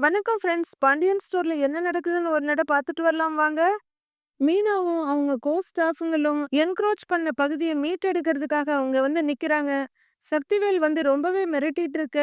வணக்கம் ஃப்ரெண்ட்ஸ் பாண்டியன் ஸ்டோர்ல என்ன நடக்குதுன்னு ஒரு நட பார்த்துட்டு வரலாம் வாங்க. மீனாவும் அவங்க கோ ஸ்டாஃபுங்களும் என்க்ரோச் பண்ண பகுதியை மீட்டெடுக்கிறதுக்காக அவங்க வந்து நிக்கிறாங்க. சக்திவேல் வந்து ரொம்பவே மிரட்டிட்டு இருக்க.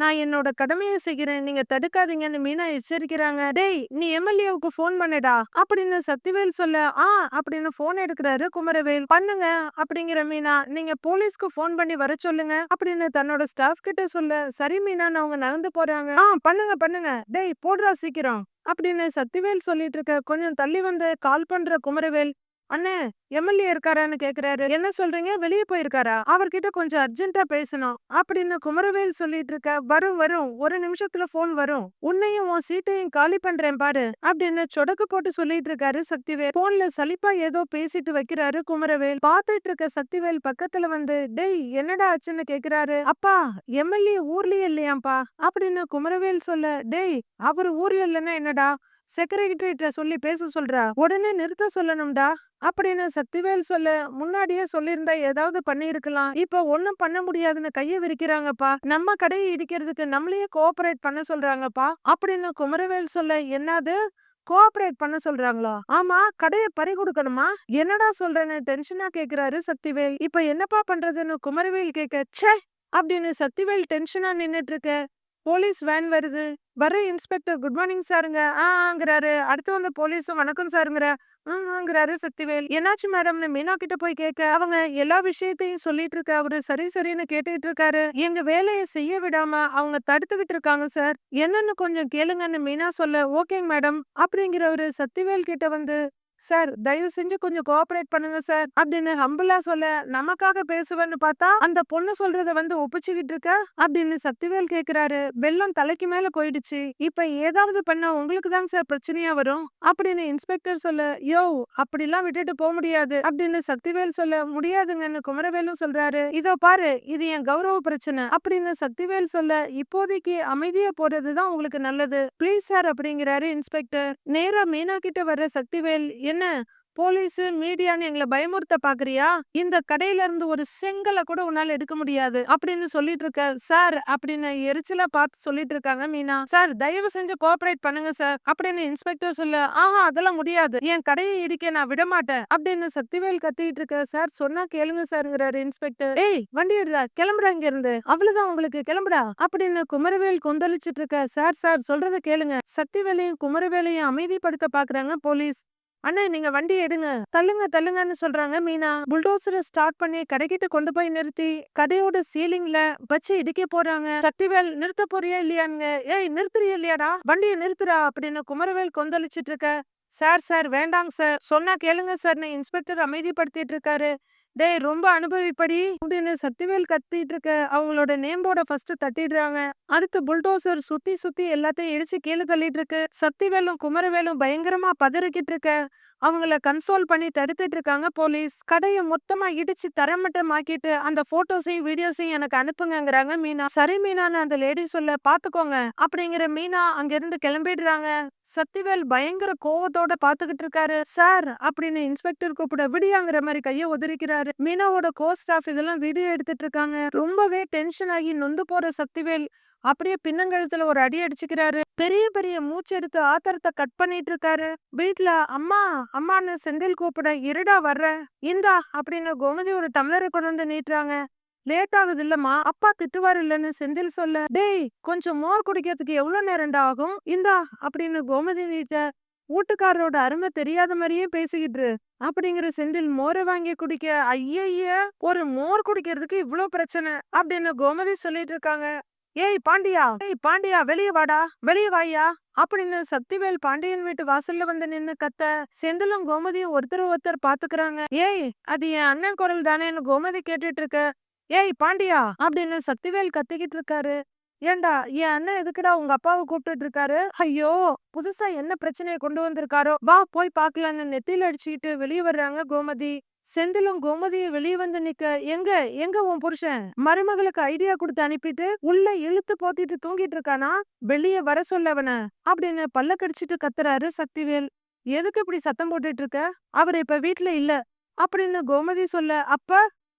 நான் என்னோட கடமையை செய்கிறேன். நீங்க தடுக்காதீங்கன்னு மீனா எச்சரிக்கிறாங்க. டேய் நீ எம்எல்ஏவுக்கு ஃபோன் பண்ணடா. அப்படின்னு சக்திவேல் சொல்ல ஆ அப்படின்னு ஃபோன் எடுக்கிறாரு குமரவேல். பண்ணுங்க அப்படிங்கிற மீனா நீங்க போலீஸ்க்கு ஃபோன் பண்ணி வர சொல்லுங்க அப்படின்னு தன்னோட ஸ்டாஃப் கிட்ட சொல்ல சரி மீனான்னு அவங்க நகர்ந்து போறாங்க. ஆ பண்ணுங்க பண்ணுங்க. டேய் போடுறா சீக்கிரம் அப்படின்னு சக்திவேல் சொல்லிட்டு இருக்க கொஞ்சம் தள்ளி வந்து கால் பண்ற குமரவேல் அண்ணே எம்எல்ஏ இருக்காரான்னு கேக்குறாரு. என்ன சொல்றீங்க? வெளியே போயிருக்காரா? அவர்கிட்ட கொஞ்சம் அர்ஜென்ட்டா பேசணும். அப்படின்னு குமரவேல் சொல்லிட்டு இருக்க வரும் வரும். ஒரு நிமிஷத்துல போன் வரும். உன்னையும் உன் சீட்டையும் காலி பண்றேன் பாரு அப்படின்னு சொடக்கு போட்டு சொல்லிட்டு இருக்காரு சக்திவேல் போன்ல சலிப்பா ஏதோ பேசிட்டு வைக்கிறாரு குமரவேல். பாத்துட்டு இருக்க சக்திவேல் பக்கத்துல வந்து டேய் என்னடா ஆச்சுன்னு கேக்குறாரு. அப்பா எம்எல்ஏ ஊர்லயே இல்லையாம்பா அப்படின்னு குமரவேல் சொல்ல டேய் அவர் ஊர்ல இல்லைன்னா என்னடா? செக்ரட்டரிட்ட சொல்லி பேச சொல்றா. உடனே நிறுத்த சொல்லணும்டா. அப்படின்னு சக்திவேல் சொல்ல? முன்னாடியே சொல்லியிருந்தா ஏதாவது பண்ணியிருக்கலாம். இப்ப ஒன்னும் பண்ண முடியாதுன்னு கைய விரிக்கிறாங்கப்பா. நம்ம கடையை இடிக்கிறதுக்கு நம்மளையே கோஆபரேட் பண்ண சொல்றாங்கப்பா. அப்படின்னு குமரவேல் சொல்ல என்னது? கோஆபரேட் பண்ண சொல்றாங்களா? ஆமா கடையை பறி கொடுக்கணுமா? என்னடா சொல்றேன்னு டென்ஷனா கேக்குறாரு சக்திவேல். இப்ப என்னப்பா பண்றதுன்னு குமரவேல் கேட்க ச்சே! அப்படின்னு சக்திவேல் டென்ஷனா நின்னுட்டு இருக்க. போலீஸ் வேன் வருது. வர இன்ஸ்பெக்டர் குட் மார்னிங் சாருங்க. ஆங்கிறாரு. அடுத்து வந்த போலீஸும் வணக்கம் சாருங்கிற. ஆங்கிறாரு சக்திவேல். என்னாச்சு மேடம்னு மீனா கிட்ட போய் கேட்க அவங்க எல்லா விஷயத்தையும் சொல்லிட்டு இருக்க அவரு சரி சரின்னு கேட்டுட்டு இருக்காரு எங்க வேலையை செய்ய விடாம அவங்க தடுத்துக்கிட்டு இருக்காங்க சார். என்னன்னு கொஞ்சம் கேளுங்கன்னு மீனா சொல்ல ஓகேங்க மேடம். அப்படிங்கிறவரு சக்திவேல் கிட்ட வந்து சார் தயவு செஞ்சு கொஞ்சம் கோஆபரேட் பண்ணுங்க சார். அப்படின்னு ஹம்பிளா சொல்ல நமக்காக பேசுவேன்னு பார்த்தா அந்த பொண்ணு சொல்றத வந்து ஒப்பிச்சுக்கிட்டு இருக்க? அப்படின்னு சக்திவேல் கேக்குறாரு. வெள்ளம் தலைக்கு மேல போயிடுச்சு. இப்ப ஏதாவது பண்ண உங்களுக்கு தான் சார் பிரச்சனையா வரும்? அப்படின்னு இன்ஸ்பெக்டர் சொல்ல யோ அப்படிலாம் விட்டுட்டு போக முடியாது. அப்படின்னு சக்திவேல் சொல்ல முடியாதுங்கன்னு குமரவேலும் சொல்றாரு. இதோ பாரு இது என் கௌரவ பிரச்சனை. அப்படின்னு சக்திவேல் சொல்ல இப்போதைக்கு அமைதியா போறதுதான் உங்களுக்கு நல்லது. ப்ளீஸ் சார் அப்படிங்கிறாரு இன்ஸ்பெக்டர். நேரா மீனா கிட்ட வர சக்திவேல் என்ன? போலீஸ் மீடியான்னு எங்களை பயமுறுத்த பாக்குறியா? இந்த கடையில இருந்து ஒரு செங்கலை கூட உன்னால எடுக்க முடியாது. அப்படின்னு சொல்லிட்டு இருக்க சார் அப்படின்னு எரிச்சலா பார்த்து சொல்லிட்டு இருக்காங்க மீனா. சார் தயவு செஞ்சு கோஆபரேட் பண்ணுங்க சார். அப்படின்னு இன்ஸ்பெக்டர் சொல்ல. ஆஹா அதெல்லாம் முடியாது. என் கடையை இடிக்க நான் விட மாட்டேன் அப்படின்னு சக்திவேல் கத்திட்டு இருக்க சார் சொன்னா கேளுங்க சார்ங்கிறாரு இன்ஸ்பெக்டர். ஏய் வண்டி எடுடா கிளம்புறா இங்க இருந்து அவ்வளவுதான் உங்களுக்கு. கிளம்புடா. அப்படின்னு குமரவேல் கொந்தளிச்சிட்டு இருக்க சார் சார் சொல்றத கேளுங்க. சக்திவேலையும் குமரவேலையும் அமைதிப்படுத்த பாக்குறாங்க போலீஸ். அண்ணா நீங்க வண்டி எடுங்க. தள்ளுங்க தள்ளுங்கன்னு சொல்றாங்க மீனா. புல்டோசரை ஸ்டார்ட் பண்ணி கடைக்கிட்ட கொண்டு போய் நிறுத்தி கடையோட சீலிங்ல வச்சு இடிக்க போறாங்க. சக்திவேல் நிறுத்த போறியா இல்லையானுங்க? ஏய் நிறுத்துறியா இல்லையாடா? வண்டியை நிறுத்துறா அப்படின்னு குமரவேல் கொந்தளிச்சிட்டு இருக்க. சார் சார் வேண்டாங்க சார். சொன்னா கேளுங்க சார்னு இன்ஸ்பெக்டர் அமைதிப்படுத்திட்டு இருக்காரு. டேய் ரொம்ப அனுபவிப்படி. அப்படின்னு சக்திவேல் கத்திட்டு இருக்க அவங்களோட நேம்போட ஃபர்ஸ்ட் தட்டிடுறாங்க. அடுத்து புல்டோசர் சுத்தி சுத்தி எல்லாத்தையும் இடிச்சு கீழே தள்ளிட்டு இருக்கு சக்திவேலும் குமரவேலும் பயங்கரமா பதறிக்கிட்டு இருக்க அவங்கள கன்சோல் பண்ணி தடுத்துட்டு இருக்காங்க போலீஸ். கடையை மொத்தமா இடிச்சு தரமட்டம் ஆக்கிட்டு அந்த போட்டோஸையும் வீடியோஸையும் எனக்கு அனுப்புங்கிறாங்க மீனா. சரி மீனான்னு அந்த லேடி சொல்ல பாத்துக்கோங்க. அப்படிங்கிற மீனா அங்கிருந்து கிளம்பிடுறாங்க. சக்திவேல் பயங்கர கோவத்தோட பாத்துக்கிட்டு இருக்காரு சார் அப்படின்னு இன்ஸ்பெக்டர் கூப்பிட விடியாங்கிற மாதிரி கையை உதறிக்கிறாரு. மீனாவோட கோ ஸ்டாஃப் இதெல்லாம் வீடியோ எடுத்துட்டு இருக்காங்க. ரொம்பவே டென்ஷன் ஆகி நொந்து போற சக்திவேல் அப்படியே பின்னங்கழுத்துல ஒரு அடி அடிச்சுக்கிறாரு. பெரிய பெரிய மூச்சு எடுத்து ஆத்திரத்தை கட் பண்ணிட்டு இருக்காரு. வீட்டுல அம்மா அம்மான்னு செந்தில் கூப்பிட இருடா வர்ற? இந்தா அப்படின்னு கோமதி ஒரு டம்ளரை கொண்டு வந்து நீட்டுறாங்க. லேட் ஆகுது இல்லம்மா அப்பா திட்டுவாரு இல்லன்னு செந்தில் சொல்ல. டேய் கொஞ்சம் மோர் குடிக்கிறதுக்கு எவ்வளவு நேரம்டா ஆகும்? இந்தா அப்படின்னு கோமதி நீட்ட வீட்டுக்காரரோட அருமை தெரியாத மாதிரியே பேசிக்கிட்டு அப்படிங்கிற செந்தில் மோரை வாங்கி குடிக்க ஐய ஒரு மோர் குடிக்கிறதுக்கு இவ்ளோ பிரச்சனை அப்படின்னு கோமதி சொல்லிட்டு இருக்காங்க. ஏய் பாண்டியா ஏய் பாண்டியா வெளிய வாடா வெளியே வாயா அப்படின்னு சக்திவேல் பாண்டியன் வீட்டு வாசல்ல வந்து நின்னு கத்த செந்திலும் கோமதியும் ஒருத்தர் ஒருத்தர் பாத்துக்கிறாங்க. ஏய் அது என் அண்ணன் குரல் தானேன்னு கோமதி கேட்டுட்டு இருக்க. ஏய் பாண்டியா அப்படின்னு சக்திவேல் கத்திக்கிட்டு இருக்காரு. ஏண்டா என் அண்ணன் எதுக்குடா உங்க அப்பாவை கூப்பிட்டுட்டு இருக்காரு ஐயோ புதுசா என்ன பிரச்சனையை கொண்டு வந்திருக்காரோ? வா போய் பாக்கலான்னு நெத்தியில அடிச்சுக்கிட்டு வெளியே வர்றாங்க கோமதி. செந்திலும் கோமதியும் வெளியே வந்து நிக்க எங்க? எங்க உன் புருஷன்? மருமகளுக்கு ஐடியா கொடுத்து அனுப்பிட்டு உள்ள இழுத்து போத்திட்டு தூங்கிட்டு இருக்கானா? வெளியே வர சொல்லவன அப்படின்னு பல்ல கடிச்சிட்டு கத்துறாரு சக்திவேல். எதுக்கு இப்படி சத்தம் போட்டுட்டு இருக்க அவர் இப்ப வீட்டுல இல்ல. அப்படின்னு கோமதி சொல்ல அப்ப?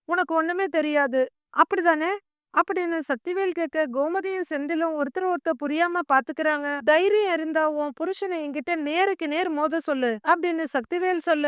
உனக்கு ஒண்ணுமே தெரியாது. அப்படிதானே? அப்படின்னு சக்திவேல் கேட்க கோமதியும் செந்திலும் ஒருத்தர் ஒருத்தர் புரியாம பாத்துக்கிறாங்க. தைரியம் இருந்தாவும் புருஷனை என்கிட்ட நேருக்கு நேர் மோத சொல்லு அப்படின்னு சக்திவேல் சொல்ல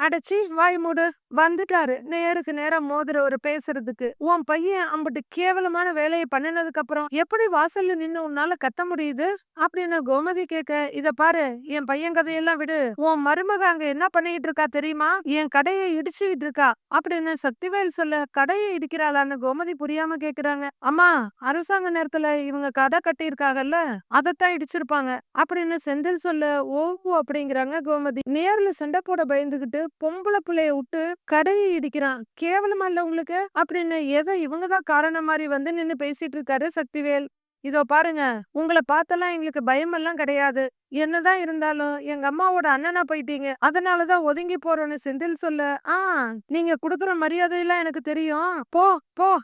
அடைச்சி வாய் மூடு வந்துட்டாரு. நேருக்கு நேரம் மோதுறவரு பேசுறதுக்கு. உன் பையன் அம்பட்டு கேவலமான வேலையை பண்ணினதுக்கு அப்புறம் எப்படி வாசல்ல நின்னு உன்னால கத்த முடியுது? அப்படின்னு கோமதி கேட்க இத பாரு என் பையன் கதையெல்லாம் விடு. உன் மருமக அங்க என்ன பண்ணிட்டு இருக்கா தெரியுமா? என் கடையை இடிச்சுக்கிட்டு இருக்கா. அப்படின்னு சக்திவேல் சொல்ல கடையை இடிக்கிறாளான்னு கோமதி புரியாம கேக்குறாங்க. அம்மா அரசாங்க நேரத்துல இவங்க கடை கட்டி இருக்காங்கல்ல அதைத்தான் இடிச்சிருப்பாங்க. அப்படின்னு செந்தில் சொல்ல ஓ அப்படிங்கிறாங்க கோமதி. நேர்ல சண்டை போட பயந்துகிட்டு பொம்பளை பிள்ளைய விட்டு கடையை இடிக்கிறான். கேவலமா இல்ல உங்களுக்கு? அப்படின்னு எதை இவங்கதான் காரணம் மாதிரி வந்து நின்னு பேசிட்டு இருக்காரு சக்திவேல். இதோ பாருங்க உங்களை பார்த்தெல்லாம் எங்களுக்கு பயம் எல்லாம் கிடையாது. என்னதான் இருந்தாலும் எங்க அம்மாவோட அண்ணனா போயிட்டீங்க. அதனாலதான் ஒதுங்கி போறோன்னு செந்தில் சொல்ல. ஆ நீங்க குடுக்குற மரியாதையெல்லாம் எனக்கு தெரியும். போ போ.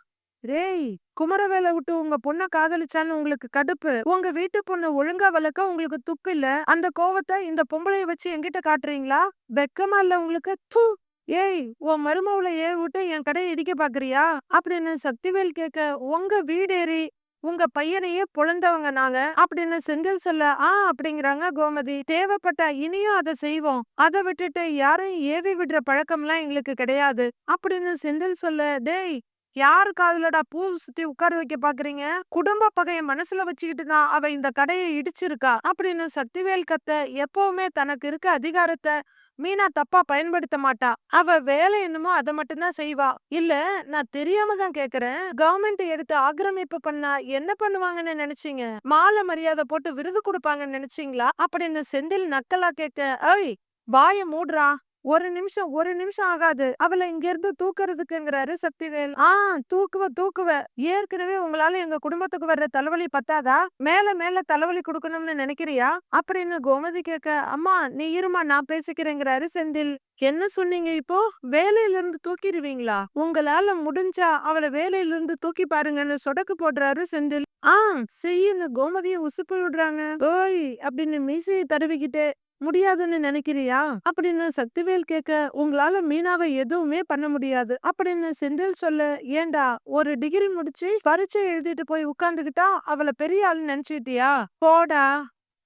ரேய் குமரவேலை விட்டு உங்க பொண்ண காதலிச்சான்னு உங்களுக்கு கடுப்பு. உங்க வீட்டு பொண்ணு ஒழுங்கா வளர்க்க உங்களுக்கு துப்பு இல்ல. அந்த கோவத்தை இந்த பொம்பளைய வச்சு என்கிட்ட காட்டுறீங்களா? வெக்கமா இல்ல உங்களுக்கு? தூ! ஏய் உன் மருமவுல ஏ விட்டு என் கடையை இடிக்க பாக்குறியா? அப்படின்னு சக்திவேல் கேட்க உங்க வீடேறி உங்க பையனையே பொழந்தவங்க நாங்க. அப்படின்னு செந்தில் சொல்ல ஆ அப்படிங்கிறாங்க கோமதி. தேவைப்பட்டா இனியும் அதை செய்வோம். அதை விட்டுட்டு யாரையும் ஏவி விடுற பழக்கம்லாம் எங்களுக்கு கிடையாது. அப்படின்னு செந்தில் சொல்ல டேய் யாரு காதுலடா பூ சுத்தி உட்கார வைக்க பாக்குறீங்க? குடும்ப பகைய மனசுல வச்சுக்கிட்டு தான் அவ இந்த கடையை இடிச்சிருக்கா அப்படின்னு சக்திவேல் கத்த எப்பவுமே தனக்கு இருக்க அதிகாரத்தை மீனா தப்பா பயன்படுத்த மாட்டா. அவ வேலை என்னமோ அதை மட்டும்தான் செய்வா. இல்ல நான் தெரியாம தான் கேக்குறேன். கவர்மெண்ட் எடுத்து ஆக்கிரமிப்பு பண்ணா என்ன பண்ணுவாங்கன்னு நினைச்சீங்க? மாலை மரியாதை போட்டு விருது கொடுப்பாங்கன்னு நினைச்சீங்களா? அப்படின்னு செந்தில் நக்கலா கேட்க ஐய் பாய மூடுறா. ஒரு நிமிஷம் ஒரு நிமிஷம் ஆகாது. அவளை இங்க இருந்து தூக்குறதுக்குங்கிறாரு சக்திவேல். ஆ தூக்குவ தூக்குவ. ஏற்கனவே உங்களால எங்க குடும்பத்துக்கு வர்ற தலைவலி பத்தாதா? மேல மேல தலைவலி கொடுக்கணும்னு நினைக்கிறியா? அப்படின்னு கோமதி கேட்க அம்மா நீ இருமா நான் பேசிக்கிறேங்கிறாரு செந்தில். என்ன சொன்னீங்க இப்போ? வேலையில இருந்து தூக்கிடுவீங்களா? உங்களால முடிஞ்சா அவளை வேலையில இருந்து தூக்கி பாருங்கன்னு சொடக்கு போடுறாரு செந்தில். ஆ செய்யுன்னு கோமதியை உசுப்பு விடுறாங்க. ஓய் அப்படின்னு மீசையை தடவிக்கிட்டு முடியாதுன்னு நினைக்கிறியா? அப்படின்னு சக்திவேல் கேட்க உங்களால மீனாவை எதுவுமே பண்ண முடியாது. அப்படின்னு செந்தில் சொல்ல ஏண்டா ஒரு டிகிரி முடிச்சு பரீட்சை எழுதிட்டு போய் உட்கார்ந்துகிட்டா அவளை பெரிய ஆள் நினைச்சிட்டியா? போடா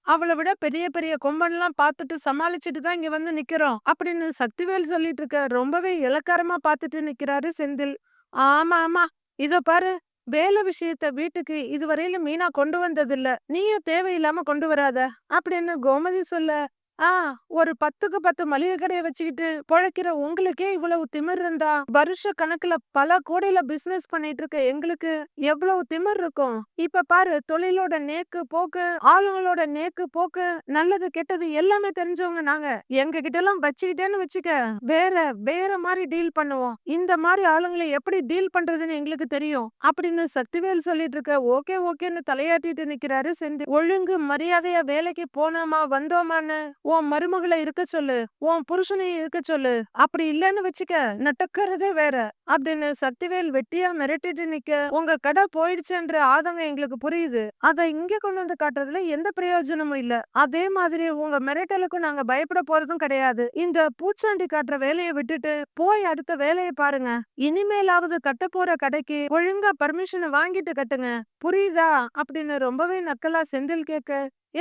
அவளை விட பெரிய பெரிய கொம்பன்லாம் பார்த்துட்டு சமாளிச்சுட்டு தான் இங்க வந்து நிக்கிறோம். அப்படின்னு சக்திவேல் சொல்லிட்டு இருக்க ரொம்பவே இலக்காரமா பார்த்துட்டு நிக்கிறாரு செந்தில். ஆமா ஆமா. இத பாரு வேலை விஷயத்த வீட்டுக்கு இதுவரையில மீனா கொண்டு வந்ததில்ல. நீயும் தேவையில்லாம கொண்டு வராத. அப்படின்னு கோமதி சொல்ல ஆ ஒரு பத்துக்கு பத்து மளிகை கடையை வச்சுக்கிட்டு பொழைக்கிற உங்களுக்கே இவ்வளவு திமிர் இருந்தா வருஷ கணக்குல பல கோடியில பிசினஸ் பண்ணிட்டு இருக்க எங்களுக்கு எவ்வளவு திமிர் இருக்கும்? இப்ப பாரு தொழிலோட நேக்கு போக்கு ஆளுங்களோட நேக்கு போக்கு நல்லது கெட்டது எல்லாமே தெரிஞ்சவங்க நாங்க. எங்க கிட்ட எல்லாம் வச்சுக்கிட்டேன்னு வச்சுக்க வேற வேற மாதிரி டீல் பண்ணுவோம். இந்த மாதிரி ஆளுங்களை எப்படி டீல் பண்றதுன்னு எங்களுக்கு தெரியும். அப்படின்னு சக்திவேல் சொல்லிட்டு இருக்க ஓகே ஓகேன்னு தலையாட்டிட்டு நிக்கிறாரு செந்தி ஒழுங்கு மரியாதையா வேலைக்கு போனோமா வந்தோமான்னு உன் மருமகளை இருக்க சொல்லு உன் புருஷனையும் இருக்க சொல்லு அப்படி இல்லன்னு வச்சுக்க நட்டுக்கறதே வேற அப்படின்னு சக்திவேல் வெட்டியா மிரட்டிட்டு நிக்க உங்க கடை போயிடுச்சுன்ற ஆதங்கம் எங்களுக்கு புரியுது. அதை இங்க கொண்டு வந்து காட்டுறதுல எந்த பிரயோஜனமும் இல்ல. அதே மாதிரி உங்க மிரட்டலுக்கும் நாங்க பயப்பட போறதும் கிடையாது. இந்த பூச்சாண்டி காட்டுற வேலையை விட்டுட்டு போய் அடுத்த வேலையை பாருங்க. இனிமேலாவது கட்ட போற கடைக்கு ஒழுங்கா பர்மிஷனை வாங்கிட்டு கட்டுங்க. புரியுதா? அப்படின்னு ரொம்பவே நக்கலா செந்தில் கேட்க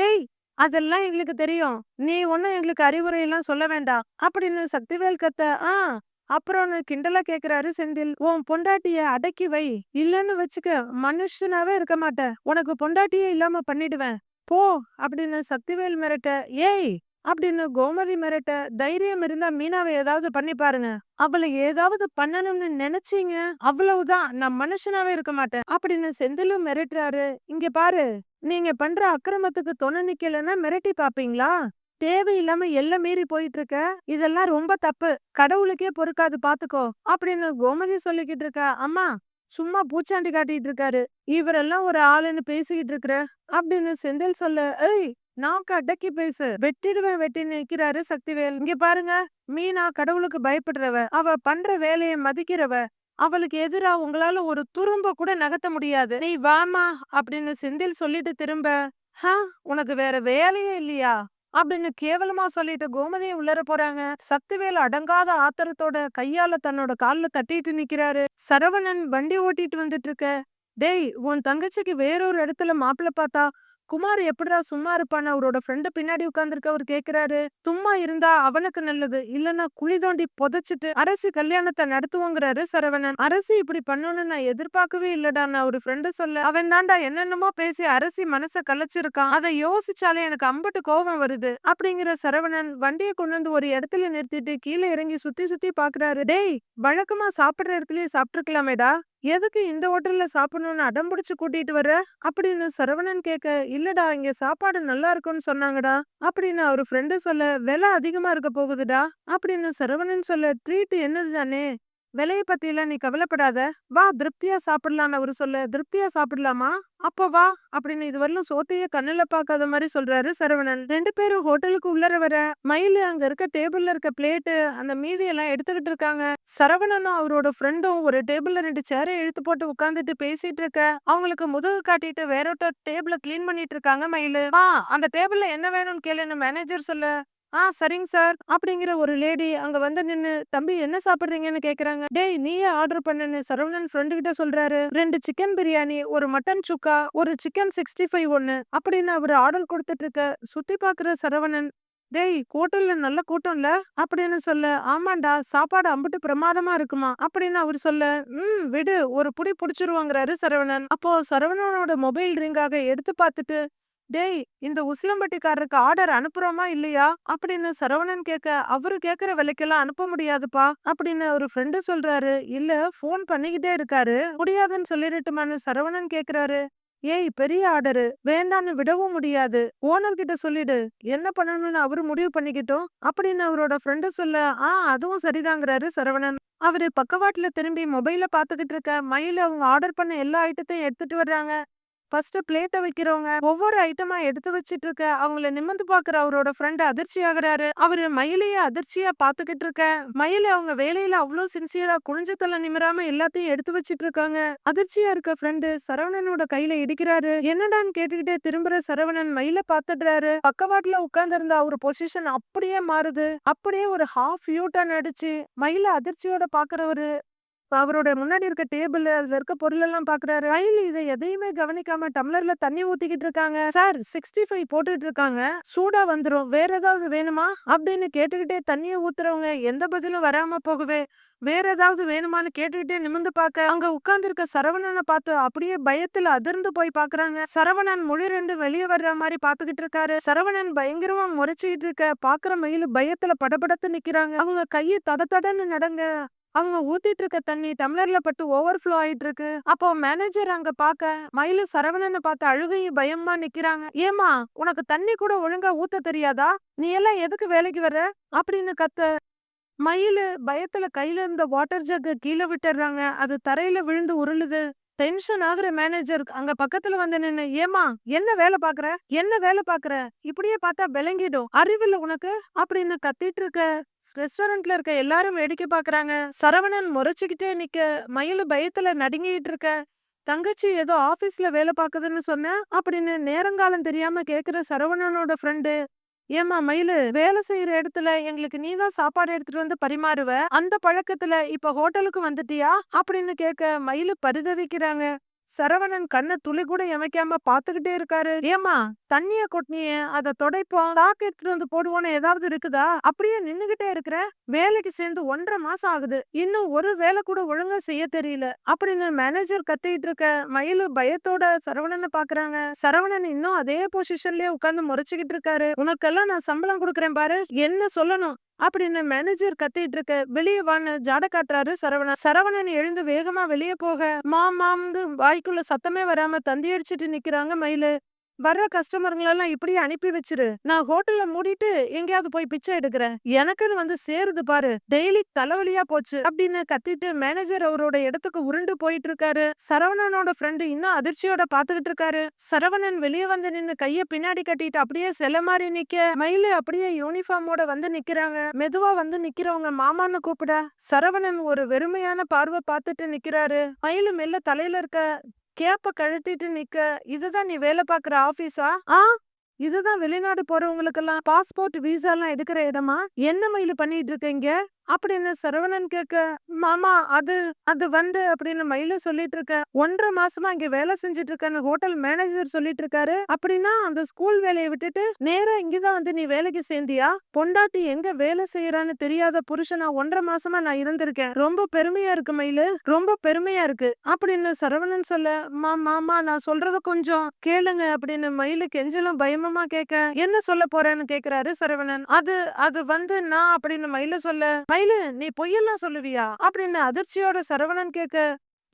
ஏய் அதெல்லாம் எங்களுக்கு தெரியும். நீ ஒன்னும் எங்களுக்கு அறிவுரை எல்லாம் சொல்ல வேண்டாம். அப்படின்னு சக்திவேல் கத்த ஆ அப்புறம் கிண்டலா கேக்குறாரு செந்தில். உன் பொண்டாட்டிய அடக்கி வை. இல்லன்னு வச்சுக்க மனுஷனாவே இருக்க மாட்டேன். உனக்கு பொண்டாட்டியே இல்லாம பண்ணிடுவேன். போ அப்படின்னு சக்திவேல் மிரட்ட ஏய் அப்படின்னு கோமதி மிரட்ட தைரியம் இருந்தா மீனாவை ஏதாவது பண்ணி பாருங்க. அவளை ஏதாவது பண்ணணும்னு நினைச்சீங்க அவ்வளவுதான் நான் மனுஷனாவே இருக்க மாட்டேன் அப்படின்னு செந்திலும் மிரட்டுறாரு. இங்க பாரு நீங்க பண்ற அக்கிரமத்துக்கு துணை நிக்கலன்னா மிரட்டி பாப்பீங்களா? தேவையில்லாம எல்லாம் மீறி போயிட்டு இருக்க இதெல்லாம் ரொம்ப தப்பு கடவுளுக்கே பொறுக்காது பாத்துக்கோ அப்படின்னு கோமதி சொல்லிக்கிட்டு இருக்க. அம்மா சும்மா பூச்சாண்டி காட்டிட்டு இருக்காரு இவரெல்லாம் ஒரு ஆளுன்னு பேசிக்கிட்டு இருக்கிற அப்படின்னு செந்தில் சொல்ல ஏய் நாக்கு அடக்கி பேசு. வெட்டிடுவேன் வெட்டி நிக்கிறாரு சக்திவேல். இங்க பாருங்க. மீனா கடவுளுக்கு பயப்படுறவ. அவ பண்ற வேலையை மதிக்கிறவ. அவளுக்கு எதிரா உங்களால ஒரு துரும்ப கூட நகர்த்த முடியாது. நீ வாமா அப்படின்னு செந்தில் சொல்லிட்டு திரும்ப ஹ உனக்கு வேற வேலையே இல்லையா? அப்படின்னு கேவலமா சொல்லிட்டு கோமதியை உள்ளர போறாங்க. சக்திவேல் அடங்காத ஆத்திரத்தோட கையால தன்னோட கால்ல தட்டிட்டு நிக்கிறாரு. சரவணன் வண்டி ஓட்டிட்டு வந்துட்டு இருக்க. டேய் உன் தங்கச்சிக்கு வேறொரு இடத்துல மாப்பிள்ள பார்த்தா குமார் எப்படிடா சும்மா இருப்பான்னு அவரோட ஃப்ரெண்டு பின்னாடி உட்கார்ந்துருக்க அவர் கேக்குறாரு. சும்மா இருந்தா அவனுக்கு நல்லது. இல்லனா குழி தோண்டி புதைச்சிட்டு அரசி கல்யாணத்தை நடத்துவோங்கிறாரு சரவணன். அரசி இப்படி பண்ணணும்னு நான் எதிர்பார்க்கவே இல்லடா. நான் ஒரு ஃப்ரெண்டு சொல்ல அவன் தாண்டா என்னென்னமோ பேசி அரசி மனச கலைச்சிருக்கான். அதை யோசிச்சாலே எனக்கு அம்பட்டு கோபம் வருது. அப்படிங்கிற சரவணன் வண்டியை கொண்டு வந்து ஒரு இடத்துல நிறுத்திட்டு கீழே இறங்கி சுத்தி சுத்தி பாக்குறாரு. டேய் வழக்கமா சாப்பிடுற இடத்துலயே சாப்பிட்டுருக்கலாமேடா. எதுக்கு இந்த ஹோட்டல்ல சாப்பிடணும்னு அடம்பிடிச்சு கூட்டிட்டு வர அப்படின்னு சரவணன் கேட்க இல்லடா இங்க சாப்பாடு நல்லா இருக்கும்னு சொன்னாங்கடா. அப்படின்னு அவர் ஃப்ரெண்டு சொல்ல விலை அதிகமா இருக்க போகுதுடா. அப்படின்னு சரவணன் சொல்ல ட்ரீட் என்னது தானே? விலையை பத்தியெல்லாம் நீ கவலைப்படாத. வா திருப்தியா சாப்பிடலான்னு அவரு சொல்ல திருப்தியா சாப்பிடலாமா? அப்ப வா அப்படின்னு இதுவரையிலும் சோத்தையே கண்ணுல பாக்காத மாதிரி சொல்றாரு சரவணன். ரெண்டு பேரும் ஹோட்டலுக்கு உள்ளர வர மயில் அங்க இருக்க டேபிள்ல இருக்க பிளேட்டு அந்த மீதி எல்லாம் எடுத்துக்கிட்டு இருக்காங்க. சரவணனும் அவரோட ஃப்ரெண்டும் ஒரு டேபிள்ல ரெண்டு சேரை இழுத்து போட்டு உட்காந்துட்டு பேசிட்டு இருக்க அவங்களுக்கு முதுகு காட்டிட்டு வேற ஒரு டேபிள கிளீன் பண்ணிட்டு இருக்காங்க மயிலு. ஆ அந்த டேபிள்ல என்ன வேணும்னு கேளுன்னு மேனேஜர் சொல்ல. ஆ சரிங்க சார். அப்படிங்கிற ஒரு லேடி அங்க வந்து நின்னு தம்பி என்ன சாப்பிடுறீங்கன்னு கேக்குறாங்க. டேய் நீயே ஆர்டர் பண்ணுன்னு சரவணன் ஃப்ரெண்டு கிட்ட சொல்றாரு. ரெண்டு சிக்கன் பிரியாணி ஒரு மட்டன் சுக்கா ஒரு சிக்கன் சிக்ஸ்டி ஃபைவ் ஒன்னு அப்படின்னு அவர் ஆர்டர் கொடுத்துட்டு இருக்க சுத்தி பாக்குற சரவணன் டேய் ஹோட்டல்ல நல்ல கூட்டம்ல? அப்படின்னு சொல்ல ஆமாண்டா சாப்பாடு அம்பிட்டு பிரமாதமா இருக்குமா? அப்படின்னு அவர் சொல்ல ம் விடு ஒரு புடி புடிச்சிருவாங்கிறாரு சரவணன். அப்போ சரவணனோட மொபைல் ரிங்காக எடுத்து பார்த்துட்டு டேய் இந்த உசிலம்பட்டிக்காரருக்கு ஆர்டர் அனுப்புறோமா இல்லையா? அப்படின்னு சரவணன் கேட்க அவரு கேக்குற விலைக்கெல்லாம் அனுப்ப முடியாதுப்பா அப்படின்னு ஒரு ஃப்ரெண்டு சொல்றாரு. இல்ல போன் பண்ணிக்கிட்டே இருக்காரு. முடியாதுன்னு சொல்லிடட்டுமான்னு சரவணன் கேக்குறாரு. ஏய் பெரிய ஆர்டரு. வேண்டான்னு விடவும் முடியாது. ஓனர் கிட்ட சொல்லிடு. என்ன பண்ணணும்னு அவரு முடிவு பண்ணிக்கிட்டோம் அப்படின்னு அவரோட ஃப்ரெண்டு சொல்ல ஆ அதுவும் சரிதாங்கிறாரு சரவணன். அவரு பக்கவாட்டுல திரும்பி மொபைல பாத்துக்கிட்டு இருக்க. மயில அவங்க ஆர்டர் பண்ண எல்லா ஐட்டத்தையும் எடுத்துட்டு வர்றாங்க. ஃபர்ஸ்ட் பிளேட்டை வைக்கிறவங்க ஒவ்வொரு ஐட்டமா எடுத்து வச்சிட்டு இருக்க அவங்கள நிமிர்ந்து பாக்குற அவரோட ஃப்ரெண்ட் அதிர்ச்சி ஆகுறாரு அவரு மயிலைய அதிர்ச்சியா பாத்துக்கிட்டு இருக்க மயில அவங்க வேலையில அவ்வளவு சின்சியரா குனிஞ்ச தலை நிமிராம எல்லாத்தையும் எடுத்து வச்சிட்டு இருக்காங்க அதிர்ச்சியா இருக்க ஃப்ரெண்டு சரவணனோட கையில இடிக்கிறாரு. என்னடான்னு கேட்டுக்கிட்டே திரும்புற சரவணன் மயில பாத்துடுறாரு. பக்கவாட்டுல உட்கார்ந்து இருந்த அவர் பொசிஷன் அப்படியே மாறுது. அப்படியே ஒரு ஹாஃப் யூட்டா நடிச்சு மயில அதிர்ச்சியோட பாக்குறவரு இப்போ அவரோட முன்னாடி இருக்க டேபிள் அதுல இருக்க பொருள் எல்லாம் பாக்குறாரு. ரயில் இதை எதையுமே கவனிக்காம டம்ளர்ல தண்ணி ஊத்திக்கிட்டு இருக்காங்க. சார் சிக்ஸ்டி ஃபைவ் போட்டுட்டு இருக்காங்க. சூடா வந்துரும். வேற ஏதாவது வேணுமா? அப்படின்னு கேட்டுக்கிட்டே தண்ணிய ஊத்துறவங்க எந்த பதிலும் வராம போகவே வேற ஏதாவது வேணுமான்னு கேட்டுக்கிட்டே நிமிந்து பார்க்க அங்க உட்கார்ந்து இருக்க சரவணனை பார்த்து அப்படியே பயத்துல அதிர்ந்து போய் பாக்குறாங்க. சரவணன் மொழி ரெண்டு வெளியே வர்ற மாதிரி பாத்துக்கிட்டு இருக்காரு. சரவணன் பயங்கரமா முறைச்சிக்கிட்டு இருக்க பாக்குற மயில் பயத்துல படபடத்து நிக்கிறாங்க. அவங்க கையை தட தடன்னு நடங்க. அவங்க ஊத்திட்டு இருக்க தண்ணி டம்ளர்ல பட்டு ஓவர் ஃப்ளோ ஆயிட்டு இருக்கு அப்போ மேனேஜர் அங்க பாக்க மயிலு சரவணனை பார்த்து அழுகையும் பயமா நிக்கிறாங்க. ஏமா உனக்கு தண்ணி கூட ஒழுங்கா ஊத்த தெரியாதா? நீ எல்லாம் எதுக்கு வேலைக்கு வர்ற? அப்படின்னு கத்த. மயிலு பயத்துல கையில இருந்த வாட்டர் ஜக்க கீழே விட்டுறாங்க. அது தரையில விழுந்து உருளுது. டென்ஷன் ஆகுற மேனேஜர் அங்க பக்கத்துல வந்து நின்னு ஏமா என்ன வேலை பாக்குற? என்ன வேலை பாக்குற? இப்படியே பார்த்தா விளங்கிடும். அறிவில்ல உனக்கு? அப்படின்னு கத்திட்டு இருக்க ரெஸ்டாரண்ட்ல இருக்க எல்லாரும் வேடிக்கை பாக்குறாங்க. சரவணன் முறைச்சுக்கிட்டே நிக்க. மயிலு பயத்துல நடுங்கிட்டு இருக்க. தங்கச்சி ஏதோ ஆபீஸ்ல வேலை பாக்குதுன்னு சொன்ன அப்படின்னு நேரங்காலம் தெரியாம கேக்குற சரவணனோட ஃப்ரெண்டு ஏமா மயிலு வேலை செய்யற இடத்துல எங்களுக்கு நீதான் சாப்பாடு எடுத்துட்டு வந்து பரிமாறுவ? அந்த பழக்கத்துல இப்ப ஹோட்டலுக்கு வந்துட்டியா? அப்படின்னு கேட்க மயிலு பரிதவிக்கிறாங்க. சரவணன் கண்ணை துளி கூட எமைக்காம பாத்துக்கிட்டே இருக்காரு. ஏமா தண்ணிய கொட்டினிய அத தொடைப்போம் தாக்கு எடுத்துட்டு வந்து போடுவோன்னு ஏதாவது இருக்குதா? அப்படியே நின்னுகிட்டே இருக்கிற வேலைக்கு சேர்ந்து ஒன்றரை மாசம் ஆகுது. இன்னும் ஒரு வேலை கூட ஒழுங்கா செய்ய தெரியல. அப்படின்னு மேனேஜர் கத்திட்டு இருக்க மயிலு பயத்தோட சரவணனை பாக்குறாங்க. சரவணன் இன்னும் அதே பொசிஷன்லயே உட்கார்ந்து முறைச்சுக்கிட்டு இருக்காரு. உனக்கெல்லாம் நான் சம்பளம் கொடுக்குறேன் பாரு என்ன சொல்லணும்? அப்படின்னு மேனேஜர் கத்திட்டு இருக்க வெளியே வான்னு ஜாட காட்டுறாரு சரவணன் சரவணன் எழுந்து வேகமா வெளியே போக மாம் மாம்னு வாய்க்குள்ள சத்தமே வராம தந்தி அடிச்சிட்டு நிக்கிறாங்க மயிலு. வர்ற கஸ்டமருங்களெல்லாம் இப்படியே அனுப்பி வச்சிரு. நான் ஹோட்டல்ல மூடிட்டு எங்கேயாவது போய் பிச்சை எடுக்கிறேன். எனக்குன்னு வந்து சேருது பாரு. டெய்லி தலைவலியா போச்சு. அப்படின்னு கத்திட்டு மேனேஜர் அவரோட இடத்துக்கு உருண்டு போயிட்டு இருக்காரு சரவணனோட ஃப்ரெண்டு இன்னும் அதிர்ச்சியோட பாத்துக்கிட்டு இருக்காரு. சரவணன் வெளியே வந்து நின்னு கைய பின்னாடி கட்டிட்டு அப்படியே செல மாதிரி நிக்க. மயிலு அப்படியே யூனிஃபார்மோட வந்து நிக்கிறாங்க. மெதுவா வந்து நிக்கிறவங்க மாமான்னு கூப்பிட. சரவணன் ஒரு வெறுமையான பார்வை பார்த்துட்டு நிக்கிறாரு. மயிலு மெல்ல தலையில இருக்க கேப்ப கழட்டிட்டு நிக்க இதுதான் நீ வேலை பாக்குற ஆபீஸா ஆ. இதுதான் வெளிநாடு போறவங்களுக்கெல்லாம் பாஸ்போர்ட் விசா எல்லாம் எடுக்கிற இடமா? என்ன மயிலு பண்ணிட்டு இருக்கீங்க அப்படின்னு சரவணன் கேட்க மாமா அது அது வந்து அப்படின்னு மயில சொல்லிட்டு இருக்க ஒன்றரை மாசமா இங்க வேலை செஞ்சுட்டு இருக்கேன்னு ஹோட்டல் மேனேஜர் சொல்லிட்டு இருக்காரு. அப்படின்னா அந்த ஸ்கூல் வேலையை விட்டுட்டு நேரா இங்கதான் வந்து நீ வேலைக்கு சேர்ந்தியா? பொண்டாட்டி எங்க வேலை செய்யறான்னு தெரியாத புருஷனா ஒன்றரை மாசமா நான் இருந்திருக்கேன். ரொம்ப பெருமையா இருக்கு மயிலு ரொம்ப பெருமையா இருக்கு அப்படின்னு சரவணன் சொல்ல மா மாமா நான் சொல்றத கொஞ்சம் கேளுங்க அப்படின்னு மயிலு கெஞ்சலும் பயமமா கேட்க என்ன சொல்ல போறேன்னு? கேக்குறாரு சரவணன். அது அது வந்து நான் அப்படின்னு மயில சொல்ல மயிலு நீ பொய்யெல்லாம் சொல்லுவியா? அப்படின்னு அதிர்ச்சியோட சரவணன் கேட்க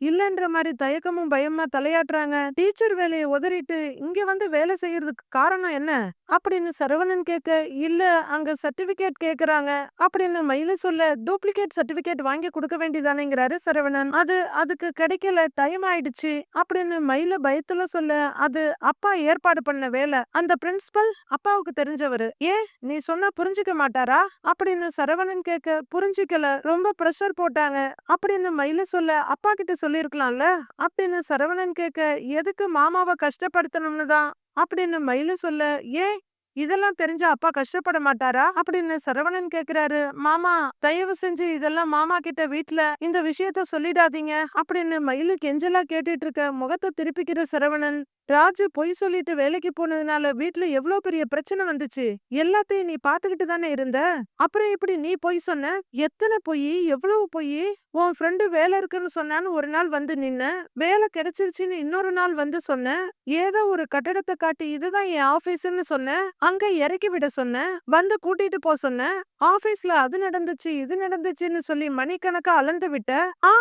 இல்லைன்ற மாதிரி தயக்கமும் பயமா தலையாட்டுறாங்க. டீச்சர் வேலையை உதறிட்டு இங்க வந்து வேலை செய்யறதுக்கு காரணம் என்ன? அப்படின்னு சரவணன் கேட்க இல்ல அங்க சர்டிபிகேட் கேக்குறாங்க அப்படின்னு மயில சொல்ல டூப்ளிகேட் சர்டிபிகேட் வாங்கி கொடுக்க வேண்டியதானேங்கிறாரு சரவணன். அது அதுக்கு கிடைக்கல டைம் ஆயிடுச்சு. அப்படின்னு மயில பயத்துல சொல்ல அது அப்பா ஏற்பாடு பண்ண வேலை. அந்த பிரின்சிபல் அப்பாவுக்கு தெரிஞ்சவரு. ஏ நீ சொன்னா புரிஞ்சுக்க மாட்டாரா? அப்படின்னு சரவணன் கேட்க புரிஞ்சுக்கல ரொம்ப ப்ரெஷர் போட்டாங்க. அப்படின்னு மயில சொல்ல அப்பா கிட்ட சொல்லிருக்கலாம்ல அப்படின்னு சரவணன் கேட்க எதுக்கு மாமாவை கஷ்டப்படுத்தணும்னு தான்? அப்படின்னு மயில சொல்ல ஏ இதெல்லாம் தெரிஞ்சா அப்பா கஷ்டப்பட மாட்டாரா? அப்படின்னு சரவணன் கேக்குறாரு. மாமா தயவு செஞ்சு இதெல்லாம் மாமா கிட்ட வீட்டுல இந்த விஷயத்த சொல்லிடாதீங்க அப்படின்னு மயிலு கெஞ்சலா கேட்டுட்டு இருக்க முகத்தை திருப்பிக்கிற சரவணன். ராஜு பொய் சொல்லிட்டு வேலைக்கு போனதுனால வீட்டுல எவ்வளவு பெரிய பிரச்சனை வந்துச்சு? எல்லாத்தையும் நீ பாத்துக்கிட்டு தானே இருந்த? அப்புறம் இப்படி நீ பொய் சொன்ன? எத்தனை பொய்? எவ்வளவு பொய்? உன் ஃப்ரெண்டு வேலை இருக்குன்னு சொன்னான்னு ஒரு நாள் வந்து நின்ன. வேலை கிடைச்சிருச்சுன்னு இன்னொரு நாள் வந்து சொன்ன. ஏதோ ஒரு கட்டடத்தை காட்டி இதுதான் என் ஆபீஸ்ன்னு சொன்ன. அங்க இறக்கி விட சொன்ன வந்து கூட்டிட்டு போ சொன்ன ஆபீஸ்ல அது நடந்துச்சு இது நடந்துச்சுன்னு சொல்லி மணிக்கணக்கா அளந்து விட்ட ஆ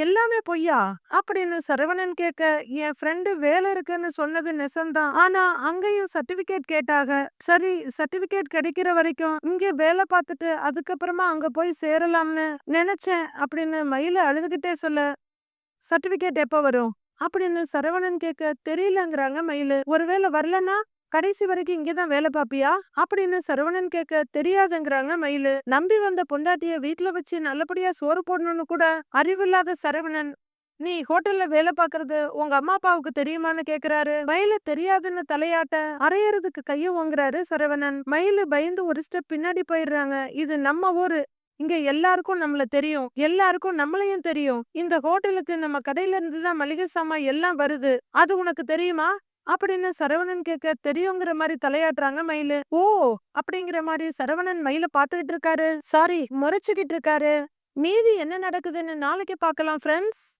எல்லாமே பொய்யா? அப்படின்னு சரவணன் கேட்க என் ஃப்ரெண்டு வேலை இருக்குன்னு சொன்னது நெசம்தான் ஆனா அங்கேயும் சர்டிபிகேட் கேட்டாக சரி சர்டிபிகேட் கிடைக்கிற வரைக்கும் இங்க வேலை பார்த்துட்டு அதுக்கப்புறமா அங்க போய் சேரலாம்னு நினைச்சேன் அப்படின்னு மயில அழுதுகிட்டே சொல்ல சர்டிபிகேட் எப்ப வரும்? அப்படின்னு சரவணன் கேட்க தெரியலங்கிறாங்க மயிலு. ஒருவேளை வரலன்னா கடைசி வரைக்கும் இங்கதான் வேலை பாப்பியா அப்படின்னு சரவணன் கேட்க தெரியாதுங்கிறாங்க மயிலு. நம்பி வந்த பொண்டாட்டிய வீட்டுல வச்சு நல்லபடியா சோறு போடணும்னு கூட அறிவில்லாத சரவணன். நீ ஹோட்டல்ல வேலை பாக்குறது உங்க அம்மா அப்பாவுக்கு தெரியுமான்னு கேக்குறாரு மயில தெரியாதுன்னு தலையாட்ட அரையறதுக்கு கைய வாங்குறாரு சரவணன். மயிலு பயந்து ஒரு ஸ்டெப் பின்னாடி போயிடுறாங்க. இது நம்ம ஊரு. இங்க எல்லாருக்கும் நம்மள தெரியும். எல்லாருக்கும் நம்மளையும் தெரியும். இந்த ஹோட்டலுக்கு நம்ம கடையில இருந்து தான் மளிகை சாமான் எல்லாம் வருது. அது உனக்கு தெரியுமா? அப்படின்னு சரவணன் கேட்க தெரியுங்கிற மாதிரி தலையாடுறாங்க மயிலு. ஓ அப்படிங்கிற மாதிரி சரவணன் மயில பாத்துக்கிட்டு இருக்காரு. சாரி முறைச்சுக்கிட்டு இருக்காரு. மீதி என்ன நடக்குதுன்னு நாளைக்கு பார்க்கலாம் ஃப்ரெண்ட்ஸ்